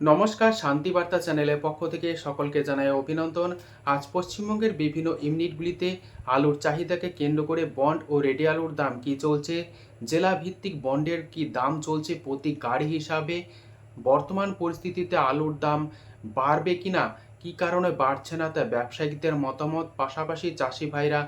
নমস্কার শান্তিবার্তা চ্যানেলের পক্ষ থেকে সকলকে জানাই অভিনন্দন। আজ পশ্চিমবঙ্গের বিভিন্ন ইউনিটগুলিতে আলুর চাহিদাকে কেন্দ্র করে বন্ড ও রেডি আলুর দাম কি চলছে জেলা ভিত্তিক বন্ডের কি দাম চলছে প্রতি গাড়ি হিসাবে, বর্তমান পরিস্থিতিতে আলুর দাম বাড়বে কিনা, কি কারণে বাড়ছে না তা ব্যবসায়িকদের মতামত, পাশাপাশি চাষি ভাইরা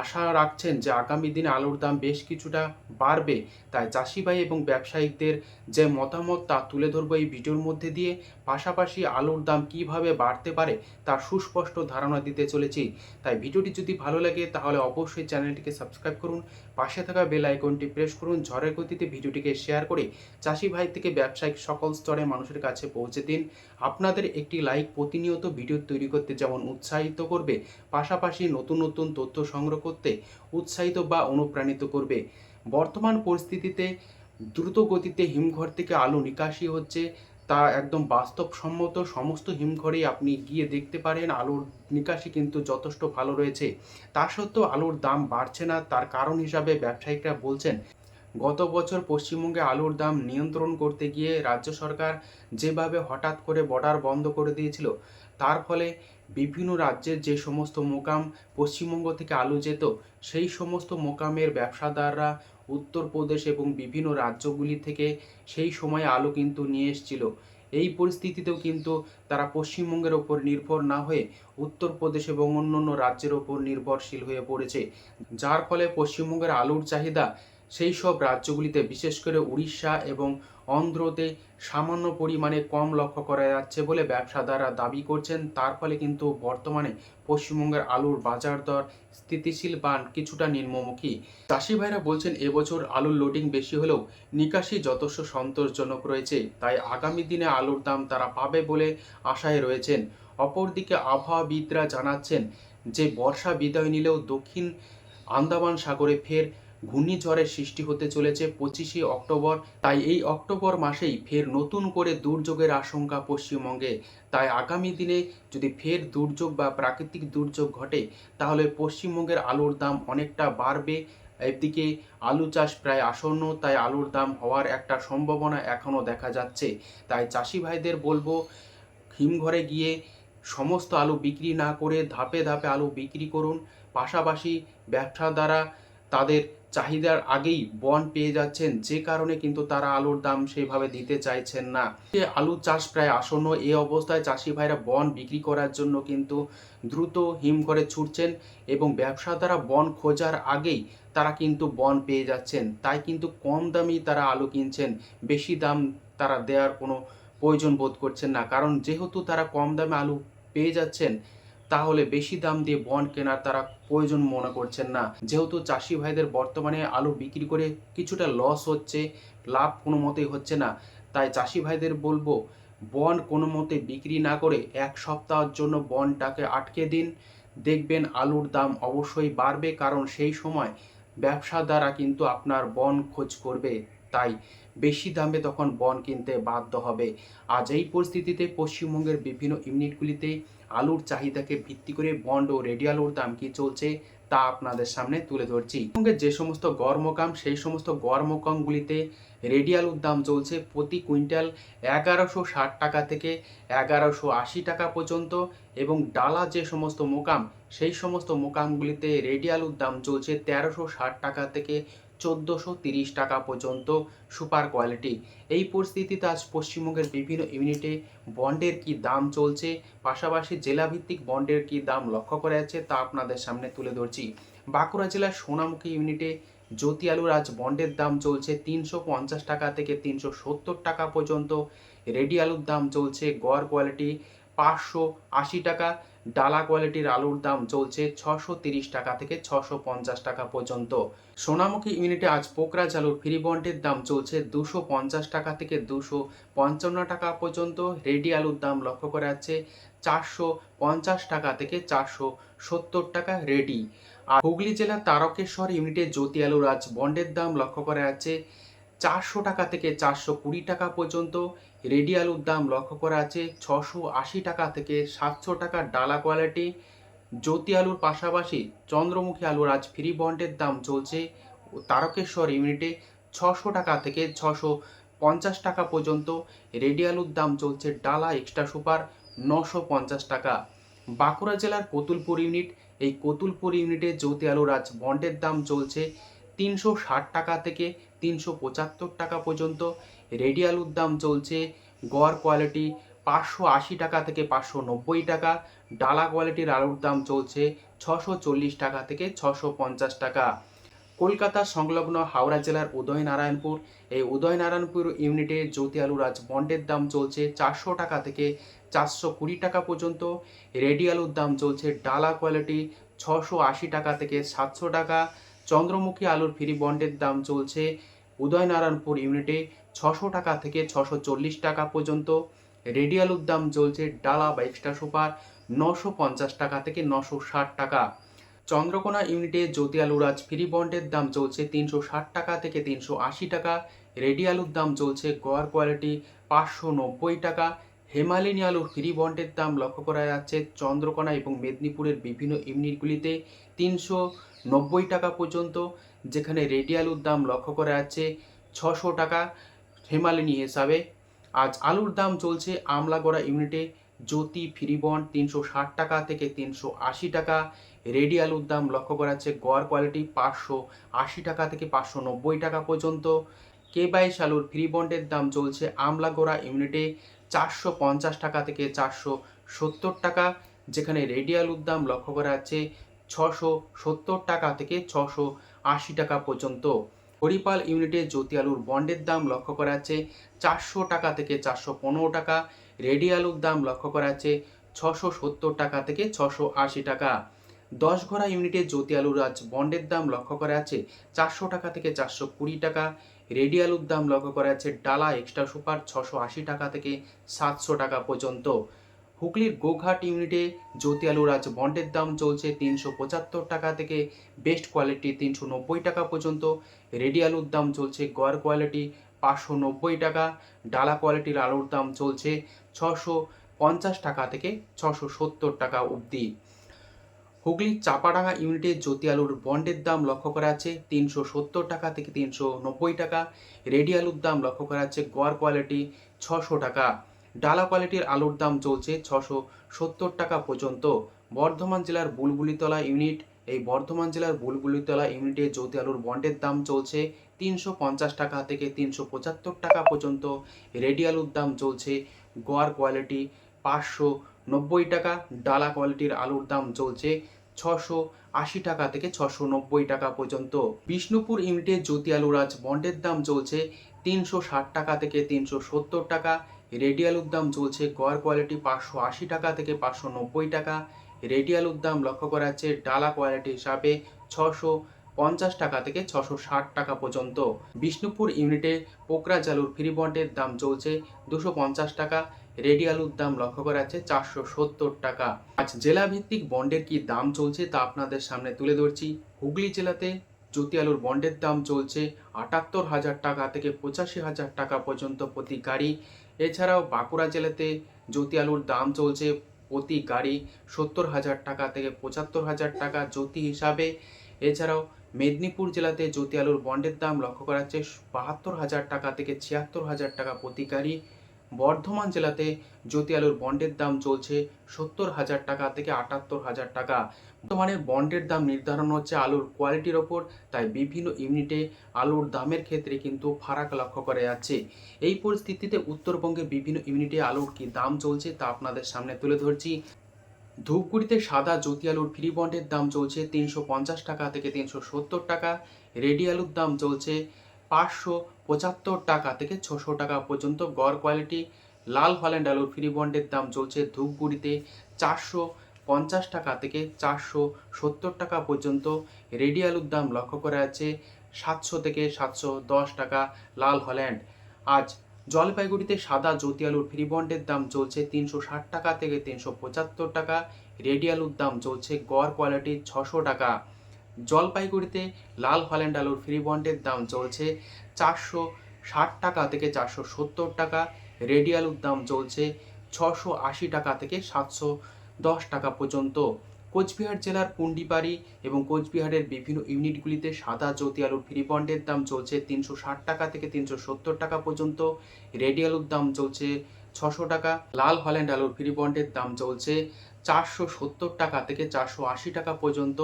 আশা রাখছেন যে আগামী দিনে আলুর দাম বেশ কিছুটা বাড়বে। তাই চাষিবাই এবং ব্যবসায়িকদের যে মতামত তা তুলে ধরবো এই ভিডিওর মধ্যে দিয়ে। পাশাপাশি আলুর দাম কীভাবে বাড়তে পারে তার সুস্পষ্ট ধারণা দিতে চলেছি। তাই ভিডিওটি যদি ভালো লাগে, তাহলে অবশ্যই চ্যানেলটিকে সাবস্ক্রাইব করুন, পাশে থাকা বেল আইকনটি প্রেস করুন, ঝড়ের গতিতে ভিডিওটিকে শেয়ার করে চাষি ভাই থেকে ব্যবসায়িক সকল স্তরে মানুষের কাছে পৌঁছে দিন। আপনাদের একটি লাইক প্রতিনিয়ত ভিডিও তৈরি করতে যেমন উৎসাহিত করবে, পাশাপাশি নতুন নতুন তথ্য সংগ্রহ করতে উৎসাহিত বা অনুপ্রাণিত করবে। বর্তমান পরিস্থিতিতে দ্রুত গতিতে হিমঘর থেকে আলু নিকাশি হচ্ছে। তা একদম বাস্তবসম্মত সমস্ত হিমঘরেই আপনি গিয়ে দেখতে পারেন। আলুর নিকাশি কিন্তু যথেষ্ট ভালো রয়েছে। তা সত্ত্বেও আলুর দাম বাড়ছে না, তার কারণ হিসাবে ব্যবসায়িকরা বলছেন, গত বছর পশ্চিমবঙ্গে আলুর দাম নিয়ন্ত্রণ করতে গিয়ে রাজ্য সরকার যেভাবে হঠাৎ করে বর্ডার বন্ধ করে দিয়েছিল, তার ফলে বিভিন্ন রাজ্যের যে সমস্ত মোকাম পশ্চিমবঙ্গ থেকে আলু যেত, সেই সমস্ত মোকামের ব্যবসাদাররা উত্তরপ্রদেশ এবং বিভিন্ন রাজ্যগুলি থেকে সেই সময় আলু কিন্তু নিয়ে এসেছিল। এই পরিস্থিতিতেও কিন্তু তারা পশ্চিমবঙ্গের ওপর নির্ভর না হয়ে উত্তরপ্রদেশ এবং অন্যান্য রাজ্যের ওপর নির্ভরশীল হয়ে পড়েছে। যার ফলে পশ্চিমবঙ্গের আলুর চাহিদা সেই সব রাজ্যগুলিতে, বিশেষ করে উড়িষ্যা এবং অন্ধ্রতে সামান্য পরিমাণে কম লক্ষ্য করা যাচ্ছে বলে ব্যবসাদাররা দাবি করছেন। তার ফলে কিন্তু বর্তমানে পশ্চিমবঙ্গের আলুর বাজার দর স্থিতিশীল বা কিছুটা নিম্নমুখী। চাষি ভাইরা বলছেন, এবছর আলুর লোডিং বেশি হলেও নিকাশি যথেষ্ট সন্তোষজনক রয়েছে। তাই আগামী দিনে আলুর দাম তারা পাবে বলে আশায় রয়েছেন। অপরদিকে আবহাওয়াবিদরা জানাচ্ছেন যে, বর্ষা বিদায় নিলেও দক্ষিণ আন্দামান সাগরে ফের ঘূর্ণিঝড়ের সৃষ্টি হতে চলেছে পঁচিশে অক্টোবর। তাই এই অক্টোবর মাসেই ফের নতুন করে দুর্যোগের আশঙ্কা পশ্চিমবঙ্গে। তাই আগামী দিনে যদি ফের দুর্যোগ বা প্রাকৃতিক দুর্যোগ ঘটে, তাহলে পশ্চিমবঙ্গের আলুর দাম অনেকটা বাড়বে। এদিকে আলু চাষ প্রায় আসন্ন, তাই আলুর দাম হওয়ার একটা সম্ভাবনা এখনও দেখা যাচ্ছে। তাই চাষি ভাইদের বলব, হিমঘরে গিয়ে সমস্ত আলু বিক্রি না করে ধাপে ধাপে আলু বিক্রি করুন। পাশাপাশি ব্যবসা দ্বারা তাদের চাহিদার আগেই বন্ড পেয়ে যাচ্ছেন। যে কারণে কিন্তু তারা আলুর দাম সেইভাবে দিতে চাইছেন না। আলু চাষ প্রায় আসন্ন এই অবস্থায় চাষি ভাইরা বন বিক্রি করার জন্য কিন্তু দ্রুত হিমঘরে ছুটছেন এবং ব্যবসা দ্বারা বন খোঁজার আগেই তারা কিন্তু বন পেয়ে যাচ্ছেন। তাই কিন্তু কম দামেই তারা আলু কিনছেন, বেশি দাম তারা দেওয়ার কোনো প্রয়োজন বোধ করছেন না। কারণ যেহেতু তারা কম দামে আলু পেয়ে যাচ্ছেন তাহলে বেশি দাম দিয়ে বন্ড কেনার তারা প্রয়োজন মনে করছেন না। যেহেতু চাষি ভাইদের বর্তমানে আলু বিক্রি করে কিছুটা লস হচ্ছে, লাভ কোনো মতেই হচ্ছে না। তাই চাষি ভাইদের বলব বন্ড কোনো মতে বিক্রি না করে এক সপ্তাহের জন্য বন্ডটাকে আটকে দিন। দেখবেন আলুর দাম অবশ্যই বাড়বে, কারণ সেই সময় ব্যবসা দ্বারা কিন্তু আপনার বন খোঁজ করবে। তাই বেশি দামে তখন বন কিনতে বাধ্য হবে। আজ এই পরিস্থিতিতে পশ্চিমবঙ্গের বিভিন্ন ইউনিটগুলিতে আলুর চাহিদাকে ভিত্তি করে বন্ড ও রেডি আলুর দাম কি চলছে তা আপনাদের সামনে তুলে ধরছি। সঙ্গে যে সমস্ত গড়মকাম, সেই সমস্ত গড়মকামগুলিতে রেডি আলুর দাম চলছে প্রতি কুইন্টাল এগারোশো ষাট টাকা থেকে এগারোশো আশি টাকা পর্যন্ত এবং ডালা যে সমস্ত মোকাম, সেই সমস্ত মোকামগুলিতে রেডি আলুর দাম চলছে তেরোশো ষাট টাকা থেকে চোদ্দোশো তিরিশ টাকা পর্যন্ত সুপার কোয়ালিটি। এই পরিস্থিতিতে আজ পশ্চিমবঙ্গের বিভিন্ন ইউনিটে বন্ডের কি দাম চলছে, পাশাপাশি জেলাভিত্তিক বন্ডের কি দাম লক্ষ্য করা যাচ্ছে তা আপনাদের সামনে তুলে ধরছি। বাঁকুড়া জেলার সোনামুখী ইউনিটে জ্যোতি আলুর আজ বন্ডের দাম চলছে তিনশো পঞ্চাশ টাকা থেকে তিনশো সত্তর টাকা পর্যন্ত। রেডি আলুর দাম চলছে গড় কোয়ালিটি পাঁচশো আশি টাকা। ডালা কোয়ালিটির আলুর দাম চলছে ছশো তিরিশ টাকা থেকে ছশো পঞ্চাশ টাকা পর্যন্ত। সোনামুখী ইউনিটে আজ পোকরাজ আলুর ফ্রি বন্ডের দাম চলছে দুশো পঞ্চাশ টাকা থেকে দুশো পঞ্চান্ন টাকা পর্যন্ত। রেডি আলুর দাম লক্ষ্য করা যাচ্ছে চারশো পঞ্চাশ টাকা থেকে চারশো সত্তর টাকা রেডি। আর হুগলি জেলার তারকেশ্বর ইউনিটে জ্যোতি আলুর আজ বন্ডের দাম লক্ষ্য করা যাচ্ছে চারশো টাকা থেকে চারশো কুড়ি টাকা পর্যন্ত। রেডি আলুর দাম লক্ষ্য করা আছে, ছশো আশি টাকা থেকে সাতশো টাকা ডালা কোয়ালিটি জ্যোতি আলুর পাশাপাশি চন্দ্রমুখী আলুর আজ ফ্রি বন্ডের দাম চলছে তারকেশ্বর ইউনিটে ছশো টাকা থেকে ছশো পঞ্চাশ টাকা পর্যন্ত। রেডি আলুর দাম চলছে ডালা এক্সট্রা সুপার নশো পঞ্চাশ টাকা। বাঁকুড়া জেলার কতুলপুর ইউনিট এই কতুলপুর ইউনিটে জ্যোতি আলুর আজ বন্ডের দাম চলছে তিনশো ষাট টাকা থেকে তিনশো পঁচাত্তর টাকা পর্যন্ত। রেডি আলুর দাম চলছে। গড় কোয়ালিটি পাঁচশো আশি টাকা থেকে পাঁচশো নব্বই টাকা। ডালা কোয়ালিটির আলুর দাম চলছে ছশো চল্লিশ টাকা থেকে ছশো পঞ্চাশ টাকা। কলকাতা সংলগ্ন হাওড়া জেলার উদয়নারায়ণপুর। এই উদয়নারায়ণপুর ইউনিটে জ্যোতি আলু রাজ বন্ডের দাম চলছে চারশো টাকা থেকে চারশো কুড়ি টাকা পর্যন্ত। রেডি আলুর দাম চলছে ডালা কোয়ালিটি ছশো আশি টাকা থেকে সাতশো টাকা। চন্দ্রমুখী আলুর ফ্রি বন্ডের দাম চলছে উদয়নারায়ণপুর ইউনিটে ছশো টাকা থেকে ছশো চল্লিশ টাকা পর্যন্ত। রেডি আলুর দাম চলছে ডালা বা এক্সট্রা সুপার নশো পঞ্চাশ টাকা থেকে নশো ষাট টাকা। চন্দ্রকোনা ইউনিটে জ্যোতি আলুর আজ ফ্রি বন্ডের দাম চলছে তিনশো ষাট টাকা থেকে তিনশো আশি টাকা। রেডি আলুর দাম চলছে গড় কোয়ালিটি পাঁচশো নব্বই টাকা। হেমালিনী আলুর ফ্রি বন্ডের দাম লক্ষ্য করা যাচ্ছে চন্দ্রকোনা এবং মেদিনীপুরের বিভিন্ন ইউনিটগুলিতে তিনশো নব্বই টাকা পর্যন্ত। যেখানে রেডি আলুর দাম লক্ষ্য করা যাচ্ছে ছশো টাকা হেমালিনী হিসাবে। আজ আলুর দাম চলছে আমলাগড়া ইউনিটে। জ্যোতি ফ্রি বন্ড তিনশো ষাট টাকা থেকে তিনশো আশি টাকা। রেডি আলুর দাম লক্ষ্য করা যাচ্ছে গড় কোয়ালিটি পাঁচশো আশি টাকা থেকে পাঁচশো নব্বই টাকা পর্যন্ত। কে বাইশ আলুর ফ্রি বন্ডের দাম চলছে আমলাগোড়া ইউনিটে চারশো পঞ্চাশ টাকা থেকে চারশো সত্তর টাকা। যেখানে রেডি আলুর দাম লক্ষ্য করা যাচ্ছে ছশো সত্তর টাকা থেকে ছশো আশি টাকা পর্যন্ত। হরিপাল ইউনিটে জ্যোতি আলুর বন্ডের দাম লক্ষ্য করা যাচ্ছে চারশো টাকা থেকে চারশো পনেরো টাকা, রেডি আলুর দাম লক্ষ্য করা যাচ্ছে ছশো সত্তর টাকা থেকে ছশো আশি টাকা। দশ ঘোড়া ইউনিটে জ্যোতি আলুর আজ বন্ডের দাম লক্ষ্য করা যাচ্ছে চারশো টাকা থেকে চারশো কুড়ি টাকা, রেডি আলুর দাম লক্ষ্য করা যাচ্ছে ডালা এক্সট্রা সুপার ছশো আশি টাকা থেকে সাতশো টাকা পর্যন্ত। হুগলির গোঘাট ইউনিটে জ্যোতি আলুর আজ বন্ডের দাম চলছে তিনশো পঁচাত্তর টাকা থেকে বেস্ট কোয়ালিটি তিনশো নব্বই টাকা পর্যন্ত। রেডি আলুর দাম চলছে গড় কোয়ালিটি পাঁচশো নব্বই টাকা, ডালা কোয়ালিটির আলুর দাম চলছে ছশো পঞ্চাশ টাকা থেকে ছশো সত্তর টাকা অবধি। হুগলির চাপাডাঙ্গা ইউনিটে জ্যোতি আলুর বন্ডের দাম লক্ষ্য করা আছে তিনশো সত্তর টাকা থেকে তিনশো নব্বই টাকা। রেডি আলুর দাম লক্ষ্য করা আছে গড় কোয়ালিটি ছশো টাকা। ডালা কোয়ালিটির আলুর দাম চলছে ছশো সত্তর টাকা পর্যন্ত। বর্ধমান জেলার বুলবুলিতলা ইউনিট, এই বর্ধমান জেলার বুলবুলিতলা ইউনিটে জ্যোতি আলুর বন্ডের দাম চলছে তিনশো পঞ্চাশ টাকা থেকে তিনশো পঁচাত্তর টাকা পর্যন্ত। রেডি আলুর দাম চলছে গোয়ার কোয়ালিটি পাঁচশো নব্বই টাকা, ডালা কোয়ালিটির আলুর দাম চলছে ছশো আশি টাকা থেকে ছশো নব্বই টাকা পর্যন্ত। বিষ্ণুপুর ইউনিটে জ্যোতি আলুর আজ বন্ডের দাম চলছে তিনশো ষাট টাকা থেকে তিনশো সত্তর টাকা রেডি আলুর দাম চলছে গড় কোয়ালিটি পাঁচশো আশি টাকা থেকে পাঁচশো নব্বই টাকা। রেডি আলুর দাম লক্ষ্য করা যাচ্ছে ডালা কোয়ালিটি হিসাবে ছশো পঞ্চাশ টাকা থেকে ছশো ষাট টাকা পর্যন্ত। বিষ্ণুপুর ইউনিটে পোকরা জালুর ফ্রি বন্ডের দাম চলছে দুশো পঞ্চাশ টাকা। রেডি আলুর দাম লক্ষ্য করা যাচ্ছে চারশো সত্তর টাকা। আজ জেলা ভিত্তিক বন্ডের কি দাম চলছে তা আপনাদের সামনে তুলে ধরছি। হুগলি জেলাতে জ্যোতি আলুর বন্ডের দাম চলছে আটাত্তর হাজার টাকা থেকে পঁচাশি হাজার টাকা পর্যন্ত প্রতি গাড়ি। এছাড়াও বাঁকুড়া জেলাতে জ্যোতি আলুর দাম চলছে প্রতি গাড়ি সত্তর হাজার টাকা থেকে পঁচাত্তর হাজার টাকা জ্যোতি হিসাবে। এছাড়াও মেদিনীপুর জেলাতে জ্যোতি আলুর বন্ডের দাম লক্ষ্য করা যাচ্ছে বাহাত্তর হাজার টাকা থেকে ছিয়াত্তর হাজার টাকা প্রতি গাড়ি। বর্ধমান জেলাতে জ্যোতি আলুর বন্ডের দাম চলছে সত্তর হাজার টাকা থেকে আটাত্তর হাজার টাকা। বর্তমানে বন্ডের দাম নির্ধারণ হচ্ছে আলুর কোয়ালিটির ওপর, তাই বিভিন্ন ইউনিটে আলুর দামের ক্ষেত্রে কিন্তু ফারাক লক্ষ্য করা যাচ্ছে। এই পরিস্থিতিতে উত্তরবঙ্গে বিভিন্ন ইউনিটে আলুর কি দাম চলছে তা আপনাদের সামনে তুলে ধরছি। ধূপগুড়িতে সাদা জ্যোতি আলুর ফ্রি বন্ডের দাম চলছে তিনশো পঞ্চাশ টাকা থেকে তিনশো সত্তর টাকা। রেডি আলুর দাম চলছে পাঁচশো পঁচাত্তর টাকা থেকে ছশো টাকা পর্যন্ত গড় কোয়ালিটি লাল হল্যান্ড আলুর ফ্রি বন্ডের দাম চলছে ধূপগুড়িতে চারশো পঞ্চাশ টাকা থেকে চারশো সত্তর টাকা পর্যন্ত। রেডি আলুর দাম লক্ষ্য করা যাচ্ছে সাতশো থেকে সাতশো দশ টাকা লাল হল্যান্ড। আজ জলপাইগুড়িতে সাদা জ্যোতি আলুর ফ্রি বন্ডের দাম চলছে তিনশো ষাট টাকা থেকে তিনশো পঁচাত্তর টাকা। রেডি আলুর দাম চলছে গড় কোয়ালিটি ছশো টাকা। জলপাইগুড়িতে লাল হল্যান্ড আলুর ফ্রি বন্ডের দাম চলছে চারশো ষাট টাকা থেকে চারশো সত্তর টাকা। রেডি আলুর দাম চলছে ছশো আশি টাকা থেকে সাতশো দশ টাকা পর্যন্ত। কোচবিহার জেলার পুন্ডিবাড়ি এবং কোচবিহারের বিভিন্ন ইউনিটগুলিতে সাদা জ্যোতি আলুর ফ্রি বন্ডের দাম চলছে তিনশো ষাট টাকা থেকে তিনশো সত্তর টাকা পর্যন্ত। রেডি আলুর দাম চলছে ছশো টাকা। লাল হল্যান্ড আলুর ফ্রি বন্ডের দাম চলছে চারশো সত্তর টাকা থেকে চারশো আশি টাকা পর্যন্ত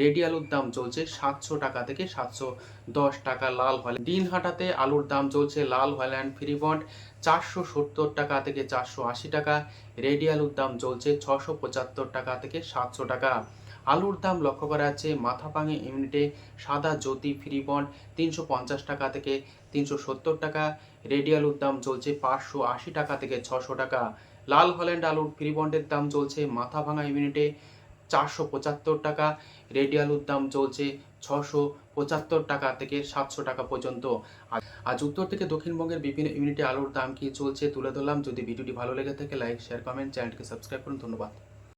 রেডি আলুর দাম চলছে সাতশো টাকা থেকে সাতশো দশ টাকা লাল হল্যান্ড দিনহাটাতে আলুর দাম চলছে লাল হল্যান্ড ফ্রি বন্ড। চারশো সত্তর টাকা থেকে চারশো আশি টাকা রেডি আলুর দাম চলছে ছশো পঁচাত্তর টাকা থেকে সাতশো টাকা। আলুর দাম লক্ষ্য করা যাচ্ছে মাথাপাঙে ইউনিটে সাদা জ্যোতি ফ্রি বন্ড তিনশো পঞ্চাশ টাকা থেকে তিনশো সত্তর টাকা রেডি আলুর দাম চলছে পাঁচশো আশি টাকা থেকে ছশো টাকা। লাল হল্যান্ড আলুর ফ্রি বন্ডের দাম চলছে মাথা ভাঙা ইউনিটে চারশো পঁচাত্তর টাকা, রেডি আলুর দাম চলছে ছশো পঁচাত্তর টাকা থেকে সাতশো টাকা পর্যন্ত। আজ- উত্তর থেকে দক্ষিণবঙ্গের বিভিন্ন ইউনিটে আলুর দাম কি চলছে তুলে ধরলাম। যদি ভিডিওটি ভালো লেগে থাকে, লাইক, শেয়ার, কমেন্ট চ্যানেলকে সাবস্ক্রাইব করুন। ধন্যবাদ।